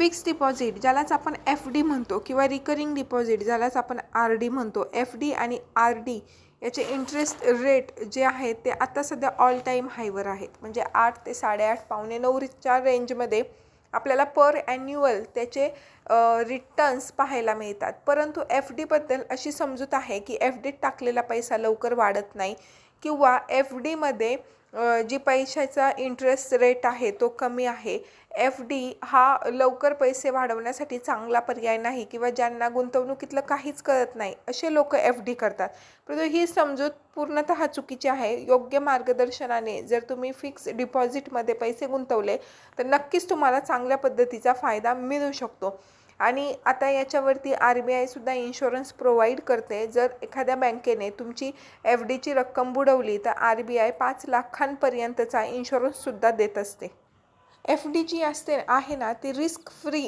Fix deposit ज्यालाच आपण F D म्हणतो किंवा रिकरिंग डिपॉझिट ज्यालाच आपण आर डी म्हणतो. एफ डी आणि आर डी याचे इंटरेस्ट रेट जे आहेत ते आता सध्या ऑल टाईम हायवर आहेत. म्हणजे आठ ते साडेआठ पावणे नऊच्या रेंजमध्ये आपल्याला पर ॲन्युअल त्याचे रिटर्न्स पाहायला मिळतात. परंतु एफ डीबद्दल अशी समजूत आहे की एफ डीत टाकलेला पैसा लवकर वाढत नाही किंवा एफ डीमध्ये जी पैशाचा इंटरेस्ट रेट आहे तो कमी आहे. एफ डी हा लवकर पैसे वाढवण्यासाठी चांगला पर्याय नाही किंवा ज्यांना गुंतवणुकीतलं काहीच कळत नाही असे लोक एफ डी करतात. परंतु ही समजूत पूर्णतः चुकीची आहे. योग्य मार्गदर्शनाने जर तुम्ही फिक्स डिपॉझिटमध्ये पैसे गुंतवले तर नक्कीच तुम्हाला चांगल्या पद्धतीचा फायदा मिळू शकतो. आणि आता याच्यावरती आर बी आयसुद्धा इन्शुरन्स प्रोव्हाइड करते. जर एखाद्या बँकेने तुमची एफ डीची रक्कम बुडवली तर आर बी आय पाच लाखांपर्यंतचा इन्शुरन्ससुद्धा देत असते. एफ डी जी असते आहे ना ती रिस्क फ्री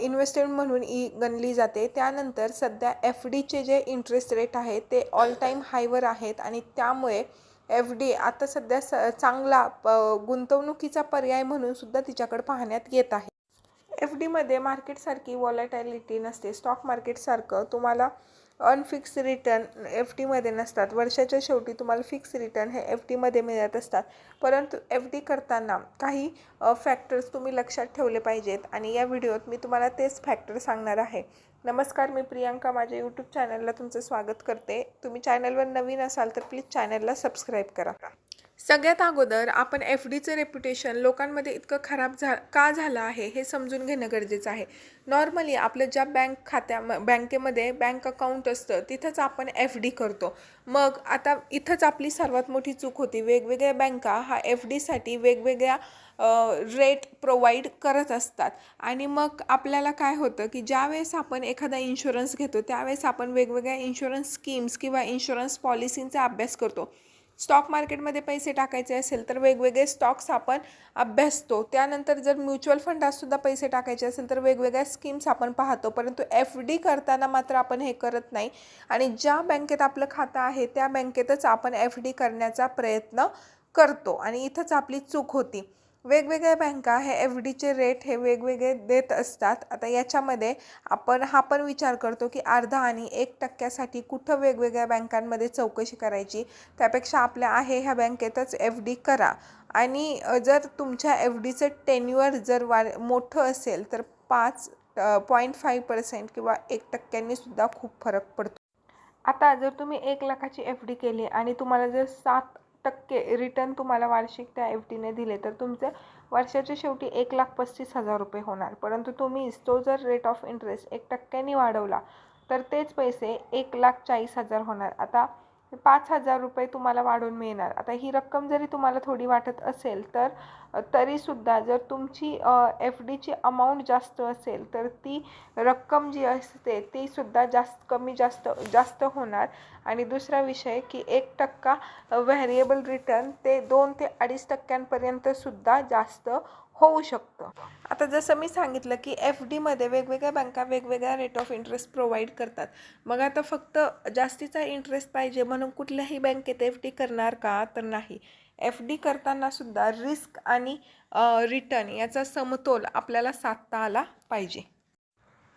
इन्व्हेस्टमेंट म्हणून ई गणली जाते. त्यानंतर सध्या एफ डीचे जे इंटरेस्ट रेट आहेत ते ऑल टाईम हायवर आहेत आणि त्यामुळे एफ डी आता सध्या स चांगला प गुंतवणुकीचा पर्याय म्हणून सुद्धा तिच्याकडे पाहण्यात येत आहे. एफ डीमध्ये मार्केटसारखी वॉलेटॅलिटी नसते. स्टॉक मार्केटसारखं तुम्हाला अनफिक्स रिटर्न एफ डीमध्ये नसतात. वर्षाच्या शेवटी तुम्हाला फिक्स रिटर्न हे एफ डीमध्ये मिळत असतात. परंतु एफ डी करताना काही फॅक्टर्स तुम्ही लक्षात ठेवले पाहिजेत आणि या व्हिडिओत मी तुम्हाला तेच फॅक्टर सांगणार आहे. नमस्कार मी प्रियांका. माझ्या यूट्यूब चॅनलला तुमचं स्वागत करते. तुम्ही चॅनलवर नवीन असाल तर प्लीज चॅनलला सबस्क्राईब करा. सगळ्यात अगोदर आपण एफ डीचं रेप्युटेशन लोकांमध्ये इतकं खराब झा का झालं आहे हे समजून घेणं गरजेचं आहे. नॉर्मली आपलं ज्या बँक खात्या बँकेमध्ये बँक अकाउंट असतं तिथंच आपण एफ डी करतो. मग आता इथंच आपली सर्वात मोठी चूक होती. वेगवेगळ्या बँका हा एफ डीसाठी वेगवेगळ्या रेट प्रोव्हाइड करत असतात. आणि मग आपल्याला काय होतं की ज्यावेळेस आपण एखादा इन्शुरन्स घेतो त्यावेळेस आपण वेगवेगळ्या इन्शुरन्स स्कीम्स किंवा इन्शुरन्स पॉलिसींचा अभ्यास करतो. स्टॉक मार्केटमध्ये पैसे टाकायचे असेल तर वेगवेगळे स्टॉक्स आपण अभ्यासतो. त्यानंतर जर म्युच्युअल फंडातसुद्धा पैसे टाकायचे असेल तर वेगवेगळ्या स्कीम्स आपण पाहतो. परंतु एफ डी करताना मात्र आपण हे करत नाही. आणि ज्या बँकेत आपलं खातं आहे त्या बँकेतच आपण एफ डी करण्याचा प्रयत्न करतो. आणि इथंच आपली चूक होती. वेगवेगळ्या बँका हे एफ डीचे रेट हे वेगवेगळे देत असतात. आता याच्यामध्ये आपण हा पण विचार करतो की अर्धा आणि एक टक्क्यासाठी कुठं वेगवेगळ्या बँकांमध्ये चौकशी करायची? त्यापेक्षा आपल्या आहे ह्या बँकेतच एफ डी करा. आणि जर तुमच्या एफ डीचं टेन्युअर जर वा मोठं असेल तर पाच पॉईंट फाईव्ह पर्सेंट किंवा एक टक्क्यांनीसुद्धा खूप फरक पडतो. आता जर तुम्ही एक लाखाची एफ डी केली आणि तुम्हाला जर सात टक्के रिटर्न तुम्हाला वार्षिक त्या एफ डीने दिले. तर तुमचं वर्षाच्या शेवटी एक लाख पस्तीस हजार रुपये होणार. परंतु तुम्ही तो जर रेट ऑफ इंटरेस्ट एक टक्क्यांनी वाढवला तर तेच पैसे एक लाख चाळीस हजार होणार. आता पाच हजार रुपये तुम्हाला वाढून मिळणार. आता ही रक्कम जरी तुम्हाला थोडी वाटत असेल तर तरीसुद्धा जर तुमची एफ डीची अमाऊंट जास्त असेल तर ती रक्कम जी असते तीसुद्धा जास्त कमी जास्त जास्त होणार. आणि दुसरा विषय की एक टक्का व्हॅरिएबल रिटर्न ते दोन ते अडीच टक्क्यांपर्यंतसुद्धा जास्त होऊ शकतं. आता जसं मी सांगितलं की एफ डीमध्ये वेगवेगळ्या बँका वेगवेगळ्या रेट ऑफ इंटरेस्ट प्रोव्हाइड करतात. मग आता फक्त जास्तीचा इंटरेस्ट पाहिजे म्हणून कुठल्याही बँकेत एफ डी करणार का तर नाही. एफ डी करतानासुद्धा रिस्क आणि रिटर्न याचा समतोल आपल्याला साधता आला पाहिजे.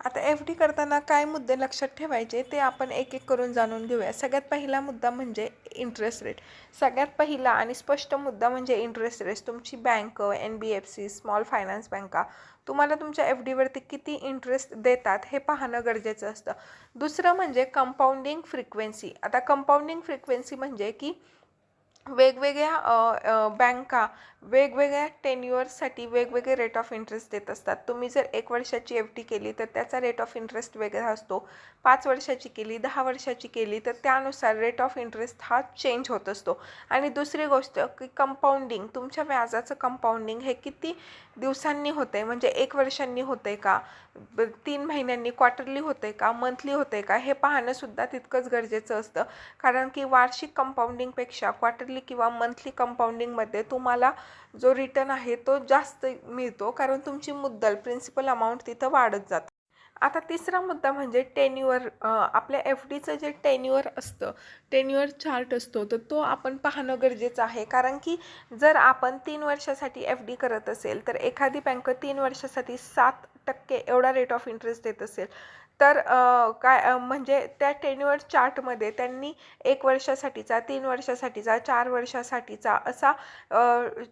आता एफ डी करताना काय मुद्दे लक्षात ठेवायचे ते आपण एक एक करून जाणून घेऊया. सगळ्यात पहिला मुद्दा म्हणजे इंटरेस्ट रेट सगळ्यात पहिला आणि स्पष्ट मुद्दा म्हणजे इंटरेस्ट रेट तुमची bank N B F C small finance बँका तुम्हाला तुमच्या एफ डीवरती किती इंटरेस्ट देतात हे पाहणं गरजेचं असतं. दुसरं म्हणजे कंपाऊंडिंग फ्रिक्वेन्सी आता कंपाऊंडिंग फ्रिक्वेन्सी म्हणजे की वेगवेगळ्या बँका वेगवेगळ्या टेन्युअर्ससाठी वेगवेगळे रेट ऑफ इंटरेस्ट देत असतात. तुम्ही जर एक वर्षाची एफ डी केली तर त्याचा रेट ऑफ इंटरेस्ट वेगळा असतो. पाच वर्षाची केली दहा वर्षाची केली तर त्यानुसार रेट ऑफ इंटरेस्ट हा चेंज होत असतो. आणि दुसरी गोष्ट की कंपाऊंडिंग तुमच्या व्याजाचं कंपाऊंडिंग हे किती दिवसांनी होत आहे म्हणजे एक वर्षांनी होत आहे का तीन महिन्यांनी क्वार्टरली होते का? मंथली होते का? हे पाहणंसुद्धा तितकंच गरजेचं असतं. कारण की वार्षिक कंपाऊंडिंगपेक्षा क्वार्टरली किंवा मंथली कंपाऊंडिंगमध्ये तुम्हाला जो रिटर्न आहे तो जास्त मिळतो कारण तुमची मुद्दल प्रिन्सिपल अमाऊंट तिथं वाढत जातं. आता तिसरा मुद्दा म्हणजे टेन्युअर आपल्या एफ डीचं जे टेन्युअर असतं टेन्युअर चार्ट असतो तर तो आपण पाहणं गरजेचं आहे. कारण की जर आपण तीन वर्षासाठी एफ डी करत असेल तर एखादी बँक तीन वर्षासाठी सात टक्के एवढा रेट ऑफ इंटरेस्ट देत असेल तर काय म्हणजे त्या टेन्युअर चार्टमध्ये त्यांनी एक वर्षासाठीचा तीन वर्षासाठीचा चार वर्षासाठीचा असा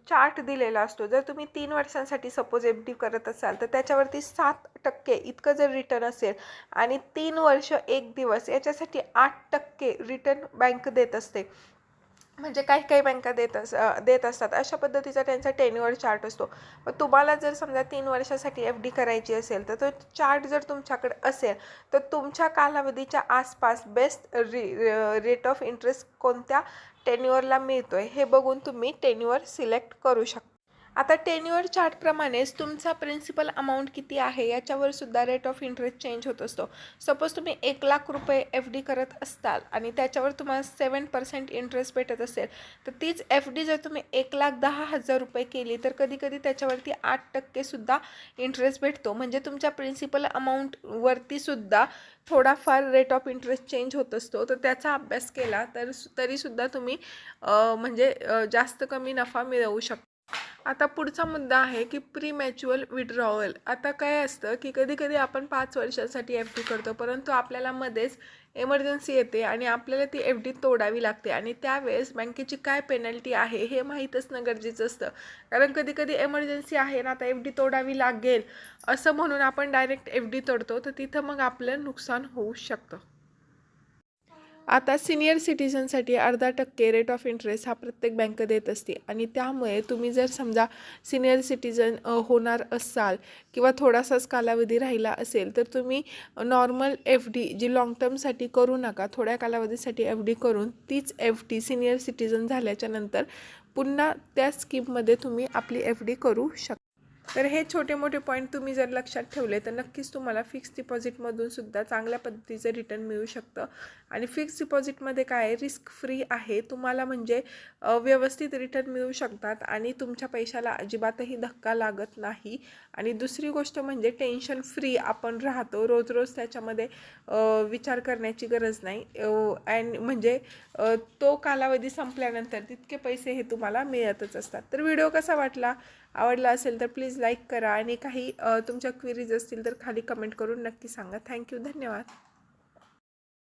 चार्ट दिलेला असतो. जर तुम्ही तीन वर्षांसाठी सपोज एफ डी करत असाल तर त्याच्यावरती सात टक्के इतकं जर रिटर्न असेल आणि तीन वर्ष एक दिवस याच्यासाठी आठ टक्के रिटर्न बँक देत असते. म्हणजे काही काही बँका देत अस देत असतात. अशा पद्धतीचा त्यांचा टेन्युअर चार्ट असतो. मग तुम्हाला जर समजा तीन वर्षासाठी एफ डी करायची असेल तर तो चार्ट जर तुमच्याकडे असेल तर तुमच्या कालावधीच्या आसपास बेस्ट रि रेट ऑफ इंटरेस्ट कोणत्या टेन्युअरला मिळतो आहे हे बघून तुम्ही टेन्युअर सिलेक्ट करू शकता. आता टेन्युअर चार्टप्रमाणेच तुमचा प्रिन्सिपल अमाऊंट किती आहे? याच्यावर सुद्धा रेट ऑफ इंटरेस्ट चेंज होत असतो. सपोज तुम्ही एक लाख रुपये एफ डी करत असताल आणि त्याच्यावर तुम्हाला सेवन पर्सेंट इंटरेस्ट भेटत असेल तर तीच एफ डी जर तुम्ही एक लाख दहा हजार रुपये केली तर कधीकधी त्याच्यावरती आठ टक्केसुद्धा इंटरेस्ट भेटतो. म्हणजे तुमच्या प्रिन्सिपल अमाऊंटवरतीसुद्धा थोडाफार रेट ऑफ इंटरेस्ट चेंज होत असतो. तर त्याचा अभ्यास केला तर तरीसुद्धा तुम्ही म्हणजे जास्त कमी नफा मिळवू शकता. आता पुढचा मुद्दा आहे की प्री मॅच्युअल विड्रॉवल आता काय असतं की कधी कधी आपण पाच वर्षासाठी एफ डी करतो परंतु आपल्याला मध्येच एमर्जन्सी येते आणि आपल्याला ती एफ डी तोडावी लागते आणि त्यावेळेस बँकेची काय पेनल्टी आहे हे माहीत असणं गरजेचं असतं. कारण कधी कधी एमर्जन्सी आहे ना आता एफ डी तोडावी लागेल असं म्हणून आपण डायरेक्ट एफ डी तोडतो तर तिथं मग आपलं नुकसान होऊ शकतं. आता सिनियर सिटीजनसाठी अर्धा टक्के रेट ऑफ इंटरेस्ट हा प्रत्येक बँक देत असते. आणि त्यामुळे तुम्ही जर समजा सिनियर सिटीजन होणार असाल किंवा थोडासाच कालावधी राहिला असेल तर तुम्ही नॉर्मल एफ डी जी लॉंग टर्मसाठी करू नका थोड्या कालावधीसाठी एफ डी करून तीच एफ डी सिनियर सिटीजन झाल्याच्यानंतर पुन्हा त्या स्कीममध्ये तुम्ही आपली एफ डी करू शकता तर हे छोटे मोठे पॉईंट तुम्ही जर लक्षात ठेवले तर नक्कीच तुम्हाला फिक्स डिपॉझिटमधून सुद्धा चांगल्या पद्धतीचं रिटर्न मिळू शकतं. आणि फिक्स डिपॉझिटमध्ये काय रिस्क फ्री आहे. तुम्हाला म्हणजे व्यवस्थित रिटर्न मिळू शकतात आणि तुमच्या पैशाला अजिबातही धक्का लागत नाही. आणि दुसरी गोष्ट म्हणजे टेन्शन फ्री आपण राहतो. रोज रोज त्याच्यामध्ये विचार करण्याची गरज नाही. अँड म्हणजे तो कालावधी संपल्यानंतर तितके पैसे हे तुम्हाला मिळतच असतात. तर व्हिडिओ कसा वाटला? आवडला असेल तर प्लीज लाईक करा. आणि काही तुमच्या क्वेरीज असतील तर खाली कमेंट करून नक्की सांगा. थँक्यू धन्यवाद.